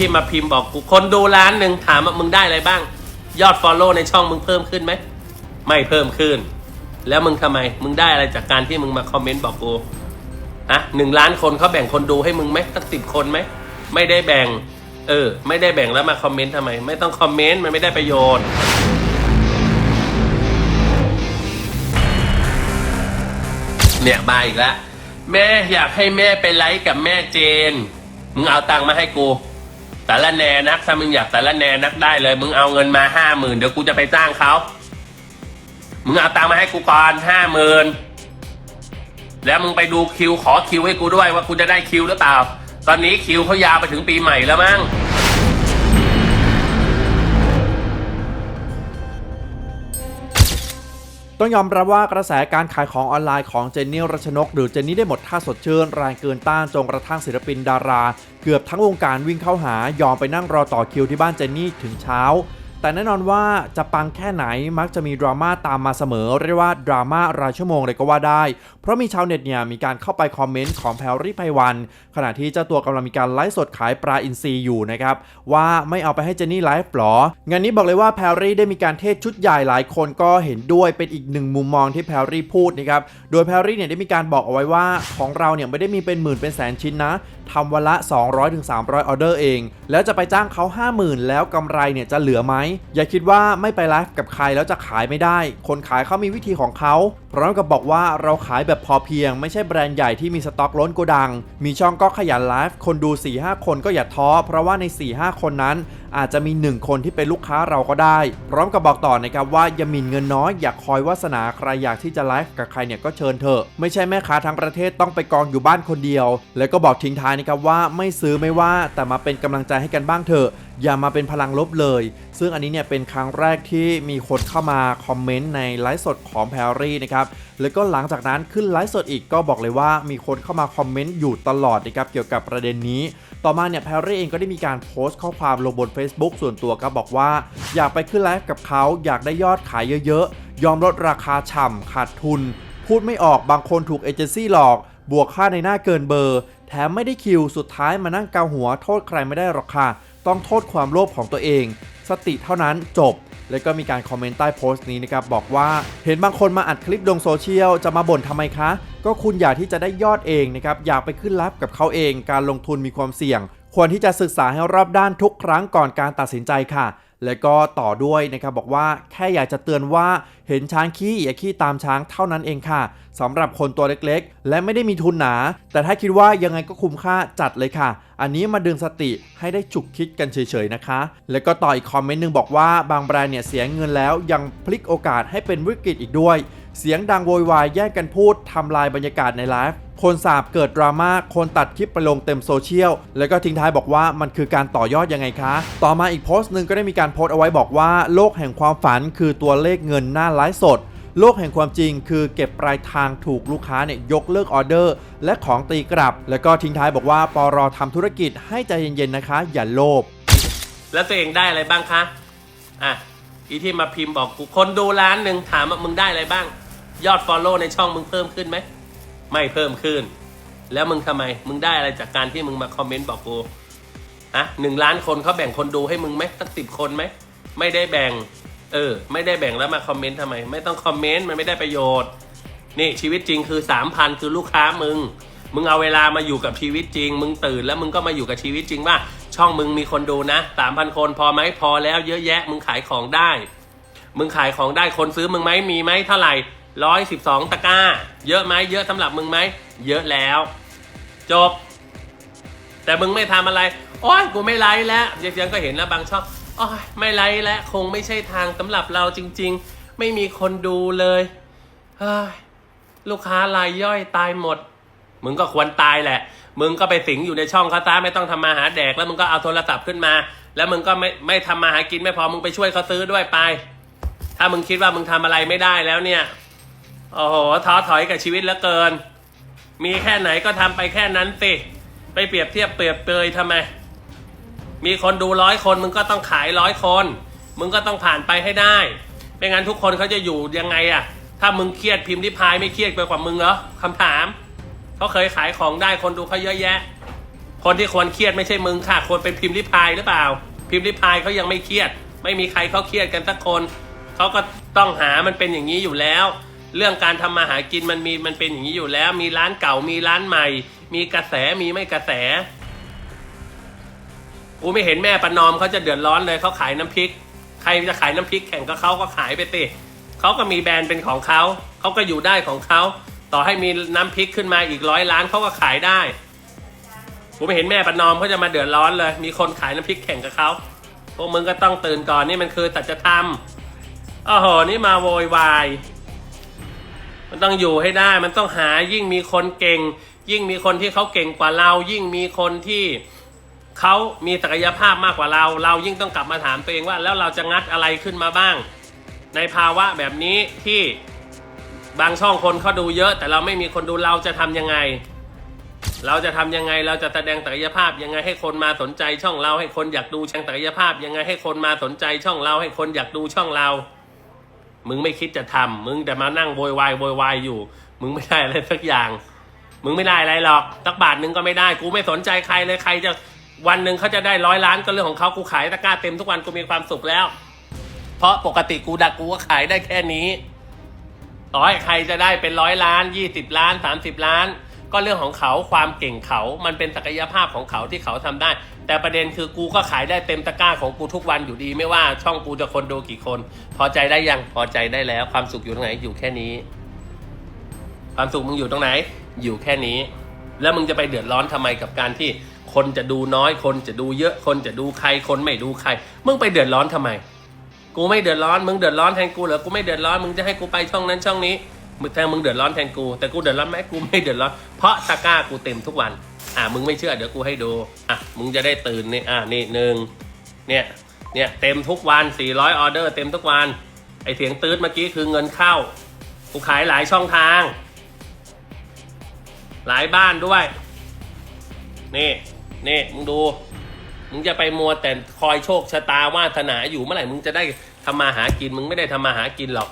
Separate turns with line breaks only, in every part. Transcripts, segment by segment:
ที่มาพิมพ์บอกกูคนดูล้านหนึ่งถามว่ามึงได้อะไรบ้าง ยอด Follow ในช่องมึงเพิ่มขึ้นไหม ไม่เพิ่มขึ้น แล้วมึงทำไม มึงได้อะไรจากการที่มึงมาคอมเมนต์บอกกูฮะหนึ่งล้านคนเขาแบ่งคนดูให้มึงไหมสักสิบคนไหมไม่ได้แบ่ง เออ ไม่ได้แบ่งแล้วมาคอมเมนต์ทำไม ไม่ต้องคอมเมนต์มันไม่ได้ประโยชน์เนี่ยมาอีกแล้วแม่อยากให้แม่ไปไลฟ์กับแม่เจน มึงเอาตังค์มาให้กู สารแนนักถ้ามึงอยากสารแนนักได้เลย มึงเอาเงินมาห้าหมื่นเดี๋ยวกูจะไปจ้างเขามึงเอาตังมาให้กูก่อนห้าหมื่นแล้วมึงไปดูคิวขอคิวให้กูด้วยว่ากูจะได้คิวหรือเปล่า ตอนนี้คิวเขายาวไปถึงปีใหม่แล้วมั้ง
ต้องยอมรับว่ากระแสการขายของออนไลน์ของเจนนี่รัชนก หรือเจนนี่ได้หมดท่าสดชื่นแรงเกินต้านจนกระทั่งศิลปินดารา เกือบทั้งวงการวิ่งเข้าหายอมไปนั่งรอต่อคิวที่บ้านเจนนี่ถึงเช้า แต่แน่นอนว่าจะปังแค่ไหนมักจะมีดราม่าตามมาเสมอ เรียกว่าดราม่ารายชั่วโมงเลยก็ว่าได้ เพราะมีชาวเน็ตเนี่ยมีการเข้าไปคอมเมนต์ของแพรรี่ไพวัน ขณะที่เจ้าตัวกำลังมีการไลฟ์สดขายปลาอินทรีอยู่นะครับ ว่าไม่เอาไปให้เจนนี่ไลฟ์หรองานนี้บอกเลยว่าแพรรี่ได้มีการเทศชุดใหญ่หลายคนก็เห็นด้วยเป็นอีกหนึ่งมุมมองที่แพรรี่พูดนะครับโดยแพรรี่เนี่ยได้มีการบอกเอาไว้ว่าของเราเนี่ยไม่ได้มีเป็นหมื่นเป็นแสนชิ้นนะทำวันละ 200-300ออเดอร์เอง แล้วจะไปจ้างเขา 50,000 แล้วกำไรเนี่ยจะเหลือไหมอย่าคิดว่าไม่ไปไลฟ์กับใครแล้วจะขายไม่ได้ คนขายเขามีวิธีของเขาพร้อมกับบอกว่าเราขายแบบพอเพียง ไม่ใช่แบรนด์ใหญ่ที่มีสต็อกล้นโกดัง มีช่องก็ขยันไลฟ์คนดู 4-5 คนก็อย่าท้อ เพราะว่าใน 4-5 คนนั้น อาจจะมี 1 คนที่เป็นลูกค้าเราก็ได้ พร้อมกับบอกต่อนะครับว่าอย่าหมิ่นเงินน้อยอย่าคอยวาสนาใครอยากที่จะไลฟ์กับใครเนี่ยก็เชิญเถอะไม่ใช่แม่ค้าทั้งประเทศต้องไปกองอยู่บ้านคนเดียว แล้วก็บอกทิ้งท้ายนะครับว่าไม่ซื้อไม่ว่าแต่มาเป็นกำลังใจให้กันบ้างเถอะอย่ามาเป็นพลังลบเลย ซึ่งอันนี้เนี่ยเป็นครั้งแรกที่มีคนเข้ามาคอมเมนต์ในไลฟ์สดของแพรรี่นะครับแล้วก็หลังจากนั้นขึ้นไลฟ์สดอีกก็บอกเลยว่ามีคนเข้ามาคอมเมนต์อยู่ตลอดนะครับเกี่ยวกับประเด็นนี้ ต่อมาเนี่ยแพรรี่เองก็ได้มีการโพสต์ข้อความลงบน Facebook ส่วนตัวครับบอกว่า อยากไปขึ้นไลฟ์กับเขาอยากได้ยอดขายเยอะๆ ยอมลดราคาฉ่ำขาดทุน พูดไม่ออกบางคนถูกเอเจนซี่หลอก บวกค่าในหน้าเกินเบอร์ แถมไม่ได้คิวสุดท้ายมานั่งเกาหัวโทษใครไม่ได้หรอกค่ะต้องโทษความโลภของตัวเอง สติเท่านั้นจบ แล้วก็มีการคอมเมนต์ใต้โพสต์นี้นะครับบอกว่าเห็นบางคนมาอัดคลิปลงโซเชียลจะมาบ่นทำไมคะ ก็คุณอยากที่จะได้ยอดเองนะครับอยากไปขึ้นรับกับเขาเอง การลงทุนมีความเสี่ยง ควรที่จะศึกษาให้รอบด้านทุกครั้งก่อนการตัดสินใจค่ะ แล้วก็ต่อด้วยนะครับบอกว่าแค่อยากจะเตือนว่าเห็นช้างขี้อย่าขี้ตามช้างเท่านั้นเองค่ะสำหรับคนตัวเล็กๆ และไม่ได้มีทุนหนา แต่ถ้าคิดว่ายังไงก็คุ้มค่าจัดเลยค่ะ อันนี้มาดึงสติให้ได้ฉุกคิดกันเฉยๆนะคะ แล้วก็ต่ออีกคอมเมนต์หนึ่งบอกว่าบางแบรนด์เนี่ยเสียเงินแล้วยังพลิกโอกาสให้เป็นวิกฤตอีกด้วย เสียงดังโวยวายแย่งกันพูดทำลายบรรยากาศในไลฟ์คนสาบเกิดดราม่าคนตัดคลิปไปลงเต็มโซเชียล แล้วก็ทิ้งท้ายบอกว่ามันคือการต่อยอดยังไงคะ ต่อมาอีกโพสต์หนึ่งก็ได้มีการโพสต์เอาไว้บอกว่าโลกแห่งความฝันคือตัวเลขเงินหน้าไลฟ์สด โลกแห่งความจริงคือเก็บปลายทางถูกลูกค้าเนี่ยยกเลิกออเดอร์ และของตีกลับ แล้วก็ทิ้งท้ายบอกว่าปอรอทำธุรกิจให้ใจเย็นๆนะคะ อย่าโลภ
แล้วตัวเองได้อะไรบ้างคะอะอีที่มาพิมพ์บอกกูคนดูล้านหนึ่งถามว่ามึงได้อะไรบ้าง ยอด Follow ในช่องมึงเพิ่มขึ้นไหม ไม่เพิ่มขึ้น แล้วมึงทำไม มึงได้อะไรจากการที่มึงมาคอมเมนต์บอกกูอะหนึ่งล้านคนเขาแบ่งคนดูให้มึงไหมตั้งสิบคนไหม ไม่ได้แบ่ง เออ ไม่ได้แบ่งแล้วมาคอมเมนต์ทำไม ไม่ต้องคอมเมนต์มันไม่ได้ประโยชน์ นี่ชีวิตจริงคือสามพันคือลูกค้ามึง มึงเอาเวลามาอยู่กับชีวิตจริง มึงตื่นแล้วมึงก็มาอยู่กับชีวิตจริงว่า ช่องมึงมีคนดูนะสามพันคนพอไหมพอแล้วเยอะแยะ มึงขายของได้ มึงขายของได้คนซื้อมึงไหมมีไหมเท่าไหร่ ร้อยสิบสองตะกร้า เยอะไหมเยอะสำหรับมึงไหม เยอะแล้ว จบ แต่มึงไม่ทำอะไร โอ้ยกูไม่ไลฟ์แล้วเยังก็เห็นแล้วบางช่องโอ้ยไม่ไลฟ์แล้ว คงไม่ใช่ทางสำหรับเราจริง ๆ ไม่มีคนดูเลยเฮ้ยลูกค้ารายย่อยตายหมด มึงก็ควรตายแหละ มึงก็ไปสิงอยู่ในช่องเขาซะไม่ต้องทำมาหาแดก แล้วมึงก็เอาโทรศัพท์ขึ้นมา แล้วมึงก็ไม่ไม่ทำมาหากินไม่พอมึงไปช่วยเขาซื้อด้วยไป ถ้ามึงคิดว่ามึงทำอะไรไม่ได้แล้วเนี่ย โอ้โหท้อถอยกับชีวิตเหลือเกิน มีแค่ไหนก็ทำไปแค่นั้นสิ ไปเปรียบเทียบเปรียบเปยทำไม มีคนดูร้อยคนมึงก็ต้องขายร้อยคน มึงก็ต้องผ่านไปให้ได้ไม่งั้นทุกคนเขาจะอยู่ยังไงอะถ้ามึงเครียดพิมพ์ริพายไม่เครียดไปกว่ามึงเหรอคำถามเขาเคยขายของได้คนดูเขาเยอะแยะ คนที่ควรเครียดไม่ใช่มึงค่ะควรเป็นพิมพ์ริพายหรือเปล่า พิมพ์ริพายเขายังไม่เครียด ไม่มีใครเขาเครียดกันสักคนเขาก็ต้องหามันเป็นอย่างนี้อยู่แล้ว เรื่องการทำมาหากินมันมีมันเป็นอย่างนี้อยู่แล้ว มีร้านเก่ามีร้านใหม่ มีกระแสมีไม่กระแสกูไม่เห็นแม่ประนอมเขาจะเดือดร้อนเลยเขาขายน้ำพริก ใครจะขายน้ำพริกแข่งกับเขาก็ขายไปติเขาก็มีแบรนด์เป็นของเขาเขาก็อยู่ได้ของเขาต่อให้มีน้ำพริกขึ้นมาอีกร้อยล้านเขาก็ขายได้กูไม่เห็นแม่ประนอมเขาจะมาเดือดร้อนเลย มีคนขายน้ำพริกแข่งกับเขาพวกมึงก็ต้องตื่นก่อนนี่มันคือตัดจธรรมโอ้โหนี่มาโวยวาย มันต้องอยู่ให้ได้ มันต้องหายิ่งมีคนเก่ง ยิ่งมีคนที่เขาเก่งกว่าเรา ยิ่งมีคนที่เขามีศักยภาพมากกว่าเรา เรายิ่งต้องกลับมาถามตัวเองว่า แล้วเราจะงัดอะไรขึ้นมาบ้าง ในภาวะแบบนี้ที่บางช่องคนเขาดูเยอะ แต่เราไม่มีคนดูเราจะทำยังไง เราจะทำยังไงเราจะแสดงศักยภาพยังไงให้คนมาสนใจช่องเราให้คนอยากดูช่างศักยภาพยังไงให้คนมาสนใจช่องเราให้คนอยากดูช่องเรา มึงไม่คิดจะทำมึงแต่มานั่งโวยวายโวยวายอยู่ มึงไม่ได้อะไรสักอย่าง มึงไม่ได้อะไรหรอกสักบาทนึงก็ไม่ได้ กูไม่สนใจใครเลยใครจะวันหนึ่งเขาจะได้ร้อยล้านก็เรื่องของเขากูขายตะกร้าเต็มทุกวันกูมีความสุขแล้ว เพราะปกติกูดักกูก็ขายได้แค่นี้ต่อให้ใครจะได้เป็นร้อยล้านยี่สิบล้านสามสิบล้าน ก็เรื่องของเขาความเก่งเขา มันเป็นศักยภาพของเขาที่เขาทำได้ แต่ประเด็นคือกูก็ขายได้เต็มตะกร้าของกูทุกวันอยู่ดี ไม่ว่าช่องกูจะคนดูกี่คน พอใจได้ยังพอใจได้แล้ว ความสุขอยู่ตรงไหนอยู่แค่นี้ ความสุขมึงอยู่ตรงไหน อยู่แค่นี้ แล้วมึงจะไปเดือดร้อนทำไมกับการที่ คนจะดูน้อย คนจะดูเยอะ คนจะดูใคร คนไม่ดูใคร มึงไปเดือดร้อนทำไม กูไม่เดือดร้อน มึงเดือดร้อนแทนกูเหรอ กูไม่เดือดร้อน มึงจะให้กูไปช่องนั้นช่องนี้ มึงแทนมึงเดือดร้อนแทนกู แต่กูเดือดร้อนไหมกูไม่เดือดร้อนเพราะตะกร้ากูเต็มทุกวัน อะมึงไม่เชื่อเดี๋ยวกูให้ดูอะมึงจะได้ตื่นนี่อะนี่หนึ่งเนี่ยเนี่ยเต็มทุกวัน 400 ออเดอร์เต็มทุกวัน ไอเสียงตืดเมื่อกี้คือเงินเข้า กูขายหลายช่องทาง หลายบ้านด้วย นี่นี่มึงดู มึงจะไปมัวแต่คอยโชคชะตาวาสนาอยู่เมื่อไหร่มึงจะได้ทำมาหากินมึงไม่ได้ทำมาหากินหรอก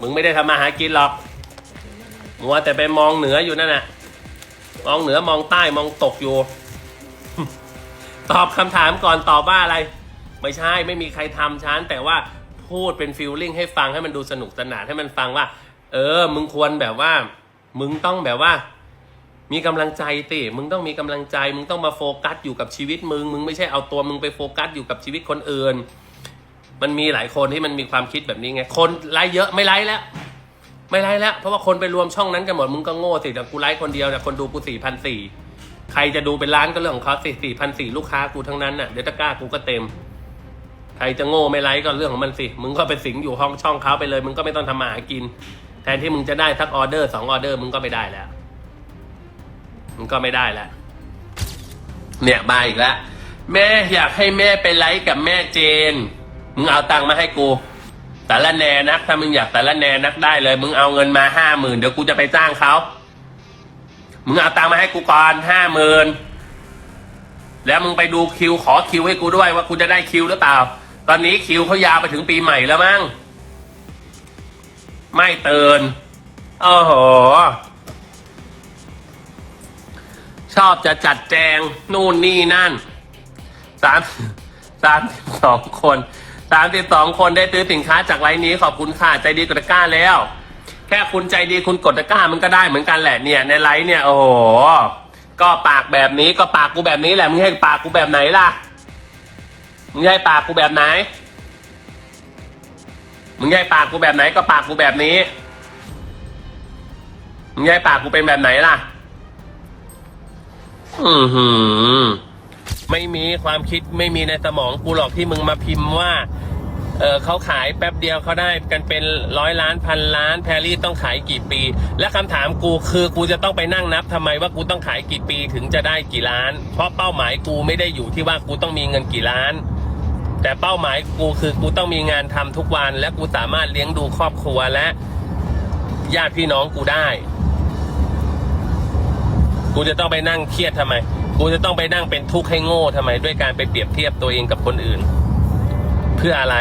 มึงไม่ได้ทำมาหากินหรอกมัวแต่ไปมองเหนืออยู่นั่นน่ะ มองเหนือมองใต้มองตกอยู่ ตอบคำถามก่อนตอบว่าอะไร ไม่ใช่ไม่มีใครทำฉันแต่ว่าพูดเป็นฟิลลิ่งให้ฟังให้มันดูสนุกสนานให้มันฟังว่า เออ มึงควรแบบว่า มึงต้องแบบว่า มีกำลังใจติมึงต้องมีกำลังใจ มึงต้องมาโฟกัสอยู่กับชีวิตมึง มึงไม่ใช่เอาตัวมึงไปโฟกัสอยู่กับชีวิตคนอื่น มันมีหลายคนที่มันมีความคิดแบบนี้ไง คนไลค์เยอะไม่ไลค์แล้ว ไม่ไลค์แล้ว เพราะว่าคนไปรวมช่องนั้นกันหมด มึงก็โง่สิแต่กูไลค์คนเดียวแต่คนดูกูสี่พันสี่ใครจะดูเป็นล้านก็เรื่องของเขาสี่สี่พันสี่ลูกค้ากูทั้งนั้นน่ะ เดี๋ยวตะกร้ากูก็เต็ม ใครจะโง่ไม่ไลค์ก็เรื่องของมันสิ มึงก็ไปสิงอยู่ห้องช่องเขาไปเลย มึงก็ไม่ต้องทำมาหากิน แทนที่มึงจะได้สักออเดอร์สองออเดอร์มึงก็ไม่ได้แล้ว มึงก็ไม่ได้แล้ว เนี่ยมาอีกแล้ว แม่อยากให้แม่ไปไลฟ์กับแม่เจน มึงเอาตังค์มาให้กูแต่ละแนนัก ถ้ามึงอยากแต่ละแนนักได้เลย มึงเอาเงินมาห้าหมื่นเดี๋ยวกูจะไปจ้างเขา มึงเอาตังค์มาให้กูก่อนห้าหมื่นแล้วมึงไปดูคิวขอคิวให้กูด้วยว่ากูจะได้คิวหรือเปล่า ตอนนี้คิวเขายาวไปถึงปีใหม่แล้วมั้ง ไม่เตือนโอ้โห ชอบจะจัดแจง นู่นนี่นั่นสามสามสิบสองคน สามสิบสองคนได้ซื้อสินค้าจากไลน์นี้ขอบคุณค่ะใจดีกดตะกร้าแล้ว แค่คุณใจดีคุณกดตะกร้ามันก็ได้เหมือนกันแหละเนี่ยในไลน์เนี่ยโอ้โหก็ปากแบบนี้ก็ปากกูแบบนี้แหละมึงให้ปากกูแบบไหนล่ะมึงให้ปากกูแบบไหนมึงให้ปากกูแบบไหนก็ปากกูแบบนี้มึงให้ปากกูเป็นแบบไหนล่ะ อือหือ ไม่มีความคิดไม่มีในสมองกูหรอกที่มึงมาพิมพ์ว่าเออเขาขายแป๊บเดียวเขาได้กันเป็นร้อยล้านพันล้าน แพรรี่ต้องขายกี่ปี และคำถามกูคือกูจะต้องไปนั่งนับทำไมว่ากูต้องขายกี่ปีถึงจะได้กี่ล้าน เพราะเป้าหมายกูไม่ได้อยู่ที่ว่ากูต้องมีเงินกี่ล้าน แต่เป้าหมายกูคือกูต้องมีงานทำทุกวัน และกูสามารถเลี้ยงดูครอบครัวและญาติพี่น้องกูได้ กูจะต้องไปนั่งเครียดทำไม กูจะต้องไปนั่งเป็นทุกข์ให้โง่ทำไม ด้วยการไปเปรียบเทียบตัวเองกับคนอื่น เพื่ออะไร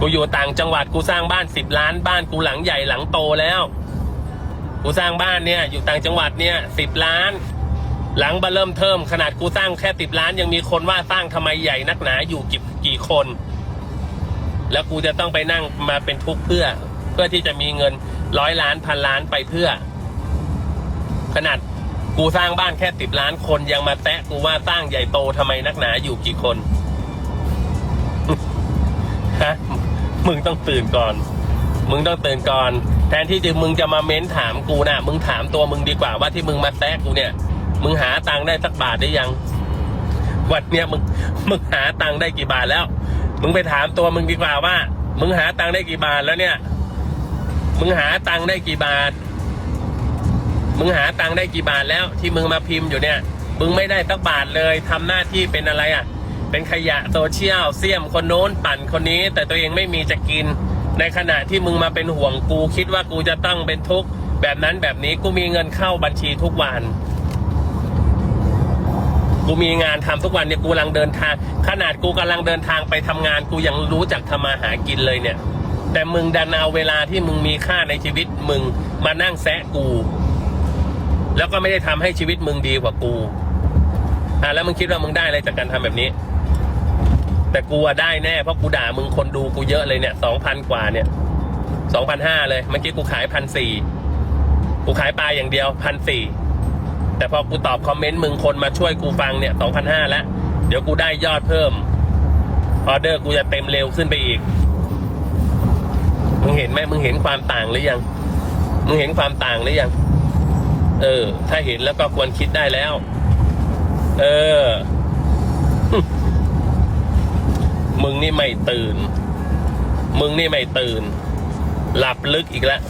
กูอยู่ต่างจังหวัดกูสร้างบ้านสิบล้านบ้านกูหลังใหญ่หลังโตแล้ว กูสร้างบ้านเนี่ย อยู่ต่างจังหวัดเนี่ยสิบล้าน หลังบัเริ่มเทิมขนาดกูสร้างแค่ติดล้าน ยังมีคนว่าสร้างทำไมใหญ่นักหนาอยู่กี่กี่คน แล้วกูจะต้องไปนั่งมาเป็นทุกข์เพื่อ เพื่อที่จะมีเงินร้อยล้านพันล้านไปเพื่อ ขนาด กูสร้างบ้านแค่ติดล้านคนยังมาแตะกูว่าสร้างใหญ่โตทำไมนักหนาอยู่กี่คนฮะมึงต้องตื่นก่อน มึงต้องตื่นก่อน แทนที่จะมึงจะมาเม้นถามกูนะมึงถามตัวมึงดีกว่าว่าที่มึงมาแตะกูเนี่ย มึงหาตังค์ได้สักบาทได้ยัง วันเนี้ยมึงมึงหาตังค์ได้กี่บาทแล้ว มึงไปถามตัวมึงดีกว่าว่า มึงหาตังค์ได้กี่บาทแล้วเนี่ย มึงหาตังค์ได้กี่บาท มึงหาตังค์ได้กี่บาทแล้ว ที่มึงมาพิมพ์อยู่เนี่ย มึงไม่ได้สักบาทเลยทำหน้าที่เป็นอะไรอะ เป็นขยะโซเชียลเสี่ยมคนโน้นปั่นคนนี้ แต่ตัวเองไม่มีจะกิน ในขณะที่มึงมาเป็นห่วงกูคิดว่ากูจะต้องเป็นทุกข์แบบนั้นแบบนี้กูมีเงินเข้าบัญชีทุกวัน กูมีงานทำทุกวันเนี่ยกูกำลังเดินทาง ขนาดกูกำลังเดินทางไปทำงานกูยังรู้จักทำมาหากินเลยเนี่ย แต่มึงดันเอาเวลาที่มึงมีค่าในชีวิตมึงมานั่งแซะกู แล้วก็ไม่ได้ทำให้ชีวิตมึงดีกว่ากูอะแล้วมึงคิดว่ามึงได้อะไรจากการทำแบบนี้ แต่กูอะได้แน่เพราะกูด่ามึงคนดูกูเยอะเลยเนี่ยสองพันกว่าเนี่ยสองพันห้าเลยเมื่อกี้กูขายพันสี่กูขายปลาอย่างเดียวพันสี่แต่พอกูตอบคอมเมนต์มึงคนมาช่วยกูฟังเนี่ยสองพันห้าแล้วเดี๋ยวกูได้ยอดเพิ่มออเดอร์กูจะเต็มเร็วขึ้นไปอีก มึงเห็นไหมมึงเห็นความต่างหรือยัง มึงเห็นความต่างหรือยัง เออ ถ้าเห็นแล้วก็ควรคิดได้แล้ว เออ มึงนี่ไม่ตื่น มึงนี่ไม่ตื่น หลับลึกอีกแล้ว